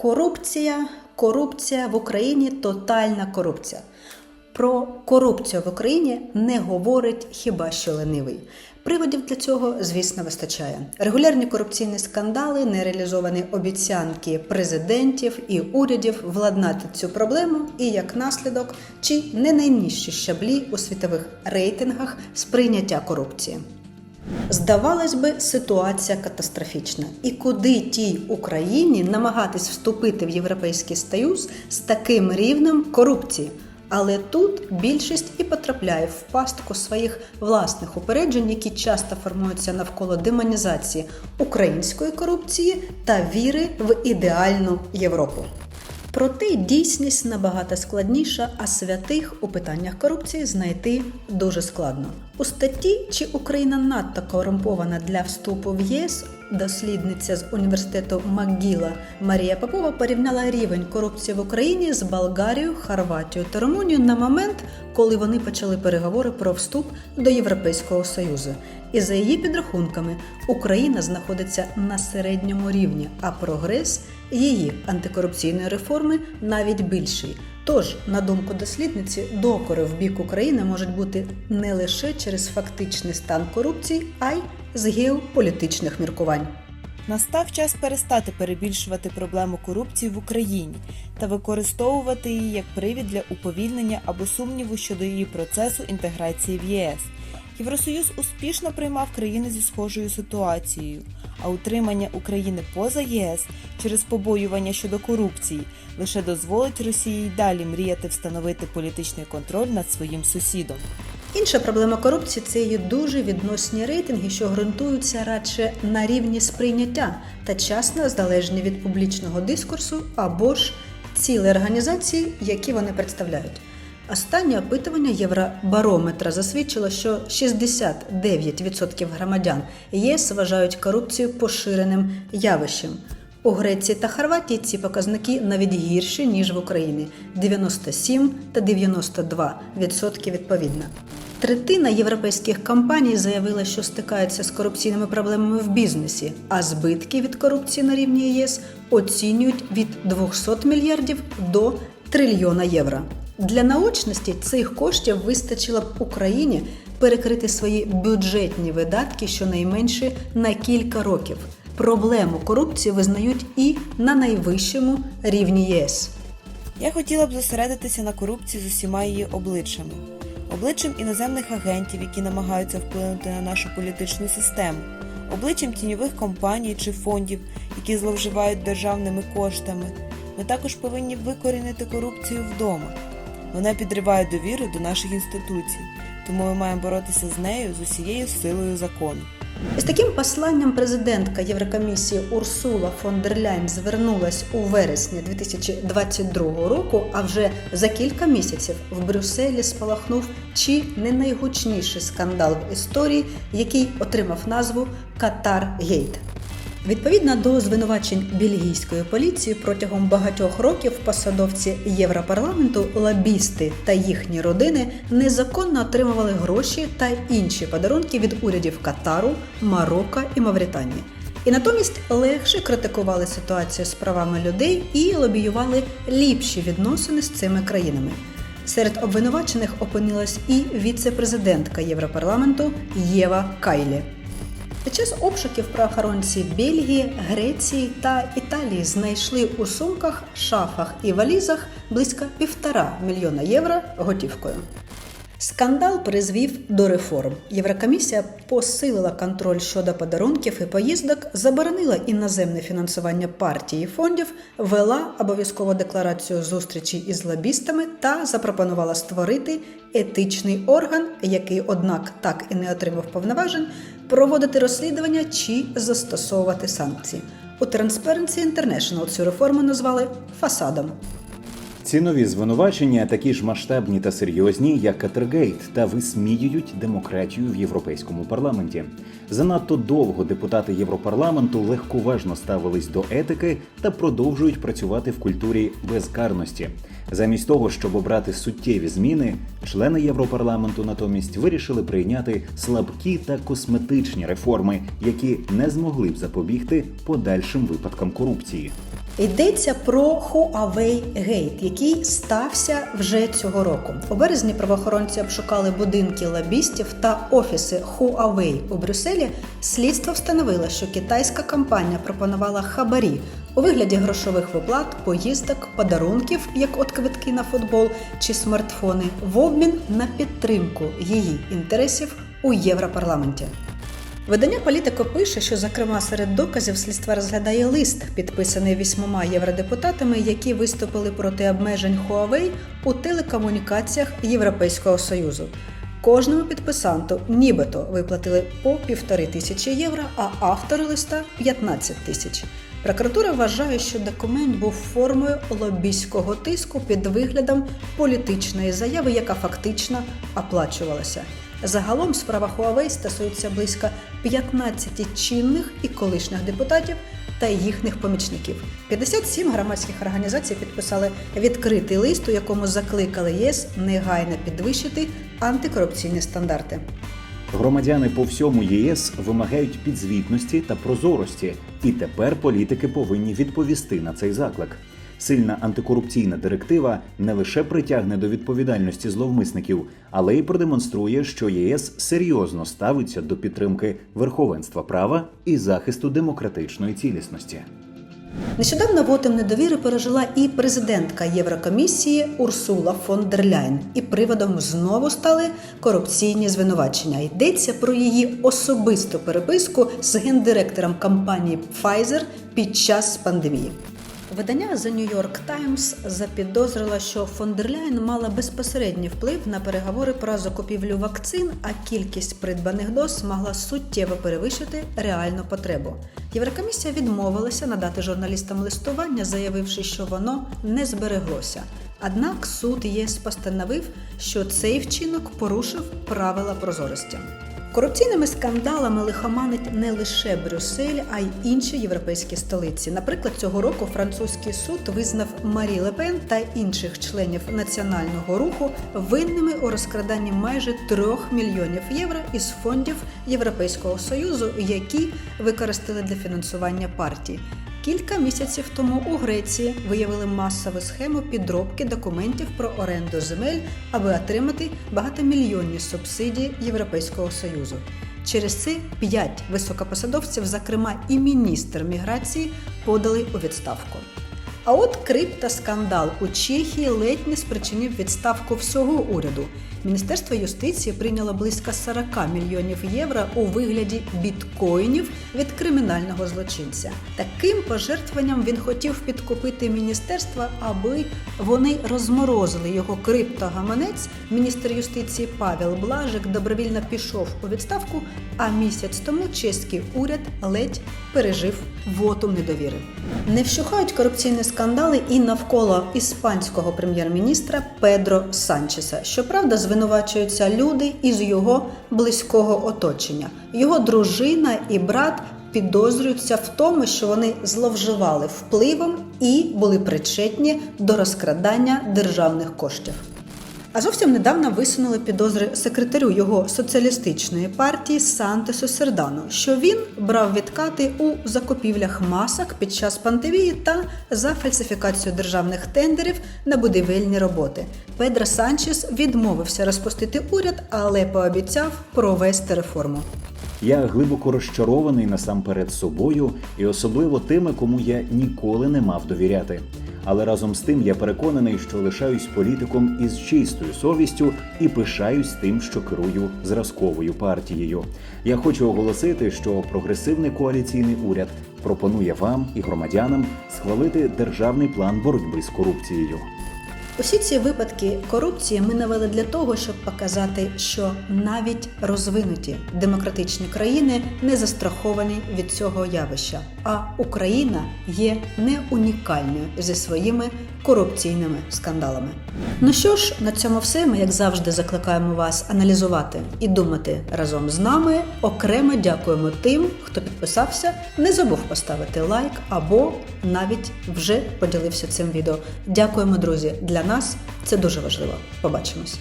Корупція, корупція в Україні тотальна корупція. Про корупцію в Україні не говорить хіба що ленивий. Приводів для цього, звісно, вистачає. Регулярні корупційні скандали, нереалізовані обіцянки президентів і урядів владнати цю проблему, і як наслідок, чи не найнижчі щаблі у світових рейтингах сприйняття корупції. Здавалось би, ситуація катастрофічна. І куди тій Україні намагатись вступити в Європейський Союз з таким рівнем корупції? Але тут більшість і потрапляє в пастку своїх власних упереджень, які часто формуються навколо демонізації української корупції та віри в ідеальну Європу. Проте дійсність набагато складніша, а святих у питаннях корупції знайти дуже складно. У статті чи Україна надто корумпована для вступу в ЄС дослідниця з університету МакГіла Марія Попова порівняла рівень корупції в Україні з Болгарією, Хорватією та Румунією на момент, коли вони почали переговори про вступ до Європейського Союзу. І за її підрахунками, Україна знаходиться на середньому рівні, а прогрес її антикорупційної реформи навіть більший. Тож, на думку дослідниці, докори в бік України можуть бути не лише через фактичний стан корупції, а й з геополітичних міркувань. Настав час перестати перебільшувати проблему корупції в Україні та використовувати її як привід для уповільнення або сумніву щодо її процесу інтеграції в ЄС. Євросоюз успішно приймав країни зі схожою ситуацією, а утримання України поза єС через побоювання щодо корупції лише дозволить Росії й далі мріяти встановити політичний контроль над своїм сусідом. Інша проблема корупції це її дуже відносні рейтинги, що ґрунтуються радше на рівні сприйняття та часно залежні від публічного дискурсу або ж цілей організації, які вони представляють. Останнє опитування Євробарометра засвідчило, що 69% громадян ЄС вважають корупцію поширеним явищем. У Греції та Хорватії ці показники навіть гірші ніж в Україні 97 та 92% відповідно. Третина європейських компаній заявила, що стикаються з корупційними проблемами в бізнесі, а збитки від корупції на рівні ЄС оцінюють від 200 мільярдів до трильйона євро. Для наочності цих коштів вистачило б Україні перекрити свої бюджетні видатки щонайменше на кілька років. Проблему корупції визнають і на найвищому рівні ЄС. Я хотіла б зосередитися на корупції з усіма її обличчями, обличчям іноземних агентів, які намагаються вплинути на нашу політичну систему, обличчям тіньових компаній чи фондів, які зловживають державними коштами. Ми також повинні викорінити корупцію вдома. Вона підриває довіру до наших інституцій, тому ми маємо боротися з нею з усією силою закону. З таким посланням президентка Єврокомісії Урсула фон дер Ляйн звернулась у вересні 2022 року. А вже за кілька місяців в Брюсселі спалахнув чи не найгучніший скандал в історії, який отримав назву Катар Гейт. Відповідно до звинувачень бельгійської поліції протягом багатьох років посадовці Європарламенту, лобісти та їхні родини незаконно отримували гроші та інші подарунки від урядів Катару, Марокко і Мавританії. І натомість легше критикували ситуацію з правами людей і лобіювали ліпші відносини з цими країнами. Серед обвинувачених опинилась і віце-президентка Європарламенту Єва Кайлі. Під час обшуків правоохоронці Бельгії, Греції та Італії знайшли у сумках, шафах і валізах близько півтора мільйона євро готівкою. Скандал призвів до реформ. Єврокомісія посилила контроль щодо подарунків і поїздок, заборонила іноземне фінансування партій і фондів, вела обов'язкову декларацію зустрічі із лобістами та запропонувала створити етичний орган, який, однак, так і не отримав повноважень, проводити розслідування чи застосовувати санкції. У Transparency International цю реформу назвали фасадом. Ці нові звинувачення такі ж масштабні та серйозні, як Катергейт, та висміюють демократію в європейському парламенті. Занадто довго депутати Європарламенту легковажно ставились до етики та продовжують працювати в культурі безкарності. Замість того, щоб обрати суттєві зміни, члени Європарламенту натомість вирішили прийняти слабкі та косметичні реформи, які не змогли б запобігти подальшим випадкам корупції. Йдеться про Huawei Gate, який стався вже цього року. У березні правоохоронці обшукали будинки лобістів та офіси Huawei у Брюсселі. Слідство встановило, що китайська компанія пропонувала хабарі у вигляді грошових виплат, поїздок, подарунків, як от квитки на футбол чи смартфони, в обмін на підтримку її інтересів у Європарламенті. Видання Політико пише, що зокрема серед доказів слідства розглядає лист, підписаний вісьмома євродепутатами, які виступили проти обмежень Huawei у телекомунікаціях Європейського союзу. Кожному підписанту нібито виплатили по півтори тисячі євро, а автори листа 15 тисяч. Прокуратура вважає, що документ був формою лобійського тиску під виглядом політичної заяви, яка фактично оплачувалася. Загалом справа Huawei стосується близько 15 чинних і колишніх депутатів та їхніх помічників. 57 громадських організацій підписали відкритий лист, у якому закликали ЄС негайно підвищити антикорупційні стандарти. Громадяни по всьому ЄС вимагають підзвітності та прозорості, і тепер політики повинні відповісти на цей заклик. Сильна антикорупційна директива не лише притягне до відповідальності зловмисників, але й продемонструє, що єС серйозно ставиться до підтримки верховенства права і захисту демократичної цілісності. Нещодавно вотом недовіри пережила і президентка Єврокомісії Урсула фон дер Ляйн. І приводом знову стали корупційні звинувачення. Йдеться про її особисту переписку з гендиректором компанії Pfizer під час пандемії. Видання The New York Times запідозрило, що фон дер Ляйн мала безпосередній вплив на переговори про закупівлю вакцин, а кількість придбаних доз могла суттєво перевищити реальну потребу. Єврокомісія відмовилася надати журналістам листування, заявивши, що воно не збереглося. Однак суд ЄС постановив, що цей вчинок порушив правила прозорості. Корупційними скандалами лихоманить не лише Брюссель, а й інші європейські столиці. Наприклад, цього року французький суд визнав Марі Лепен та інших членів національного руху винними у розкраданні майже трьох мільйонів євро із фондів Європейського союзу, які використали для фінансування партій. Кілька місяців тому у Греції виявили масову схему підробки документів про оренду земель, аби отримати багатомільйонні субсидії Європейського союзу. Через це п'ять високопосадовців, зокрема і міністр міграції, подали у відставку. А от криптоскандал у Чехії ледь не спричинив відставку всього уряду. Міністерство юстиції прийняло близько 40 мільйонів євро у вигляді біткоїнів від кримінального злочинця. Таким пожертвуванням він хотів підкупити міністерство, аби вони розморозили його криптогаманець. Міністр юстиції Павел Блажик добровільно пішов у відставку. А місяць тому чеський уряд ледь пережив вотум недовіри. Не вщухають корупційні скандали і навколо іспанського прем'єр-міністра Педро Санчеса. Щоправда, звинувачуються люди із його близького оточення. Його дружина і брат підозрюються в тому, що вони зловживали впливом і були причетні до розкрадання державних коштів. А зовсім недавно висунули підозри секретарю його соціалістичної партії Сантесу Сердану, що він брав відкати у закупівлях масок під час пандемії та за фальсифікацію державних тендерів на будівельні роботи. Педро Санчес відмовився розпустити уряд, але пообіцяв провести реформу. Я глибоко розчарований насамперед собою і особливо тими, кому я ніколи не мав довіряти. Але разом з тим я переконаний, що лишаюсь політиком із чистою совістю і пишаюсь тим, що керую зразковою партією. Я хочу оголосити, що прогресивний коаліційний уряд пропонує вам і громадянам схвалити державний план боротьби з корупцією. Усі ці випадки корупції ми навели для того, щоб показати, що навіть розвинуті демократичні країни не застраховані від цього явища, а Україна є не унікальною зі своїми корупційними скандалами. Ну що ж, на цьому все. Ми, як завжди, закликаємо вас аналізувати і думати разом з нами. Окремо дякуємо тим, хто підписався, не забув поставити лайк або навіть вже поділився цим відео. Дякуємо, друзі! Для нас це дуже важливо. Побачимось.